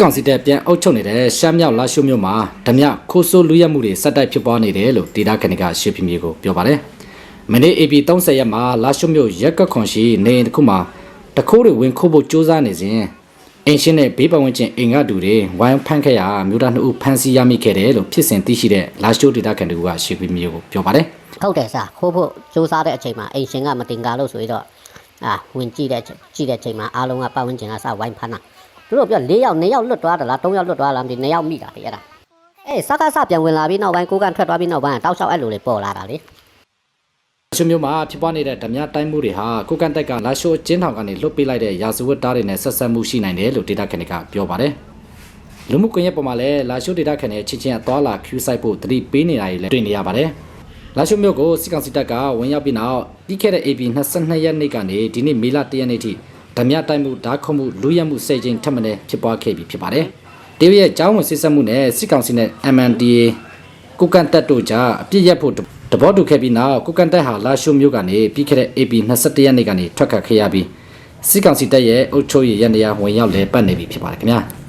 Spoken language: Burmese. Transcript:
ကောင်စီတပ်ပြန်အုပ်ချုပ်နေတဲ့ရှမ်းမြောက်လာရှိုးမြို့မှာဓမြခိုးဆိုးလူရက်မှုတွေစက်တိုက်ဖြစ်ပွားနေတယ်လို့ဒေတာခဏကရှေ့ပြမြေကိုပြောပါတယ်။မနေ့ AP 30ရက်မှာလာရှိုးမြို့ရက်ကခွန်ရှိနေအိမ်တစ်ခုမှာတခိုးတွေဝင်ခိုးဖို့စ조사နေစဉ်အင်ရှင်းနဲ့ဘေးပတ်ဝန်းကျင်အိမ်ကတူတွေဝိုင်းဖမ်းခဲ့ရာမြို့သားနှစ်ဦးဖမ်းဆီးရမိခဲ့တယ်လို့ဖြစ်စဉ်သိရှိတဲ့လာရှိုးဒေတာခဏကရှေ့ပြမြေကိုပြောပါတယ်။ထုတ်တယ်စာခိုးဖို့စူးစားတဲ့အချိန်မှာအိမ်ရှင်ကမတင်ကားလို့ဆိုပြီးတော့ အာဝင်ကြည့်တဲ့ချိန်ကြည့်တဲ့ချိန်မှာအားလုံးကပတ်ဝန်းကျင်ကစဝိုင်းဖမ်းတာသူတို့ပြော၄ယောက်၂ယောက်လွတ်သွားတယ်လား၃ယောက်လွတ်သွားလားမသိ၂ယောက်မိတာလေအဲ့ဒါအေးစကားစပြန်ဝင်လာပြီးနောက်ပိုင်းကိုကန်ထွက်သွားပြီးနောက်ပိုင်းတောက်လျှောက်အဲ့လိုတွေပေါ်လာတာလေရှုံမျိုးမှာဖြစ်ပွားနေတဲ့ဓမြတိုင်းမှုတွေဟာကိုကန်တက်ကလာရှိုးကျင်းထောင်ကနေလွတ်ပေးလိုက်တဲ့ရာဇဝတ်သားတွေနဲ့ဆက်ဆက်မှုရှိနိုင်တယ်လို့ဒေတာခဏကပြောပါတယ်။လူမှုကွန်ရက်ပေါ်မှာလည်းလာရှိုးဒေတာခဏရဲ့ချင်းချင်းအသွားလာ queue site ဖို့တတိပေးနေတာတွေလည်းတွေ့နေရပါတယ်။ လာရှိုးမျိုးကိုစစ်ကောင်စီတပ်ကဝင်ရောက်ပြီးနောက်ပြီးခဲ့တဲ့ AP 22ရက်နေ့ကနေဒီနေ့မေလ1ရက်နေ့ထိဓမြတိုင်းမှုဓာတ်ခုံမှုလူရက်မှုစိတ်ချင်းထပ်မံဖြစ်ပွားခဲ့ပြီးဖြစ်ပါတယ်။တေးရဲ့ကျောင်းဝင်စစ်ဆက်မှုနဲ့စစ်ကောင်စီနဲ့ MNDA ကိုကန်တက်တို့ကြားအပြစ်ရက်ဖို့တဘောတူခဲ့ပြီးနောက်ကိုကန်တက်ဟာလာရှိုးမျိုးကနေပြီးခဲ့တဲ့ AP 21ရက်နေ့ကနေထွက်ခတ်ခဲ့ရပြီးစစ်ကောင်စီတပ်ရဲ့အုပ်ချုပ်ရေးရန်တရားဝင်ရောက်လဲပတ်နေပြီဖြစ်ပါတယ်ခင်ဗျာ။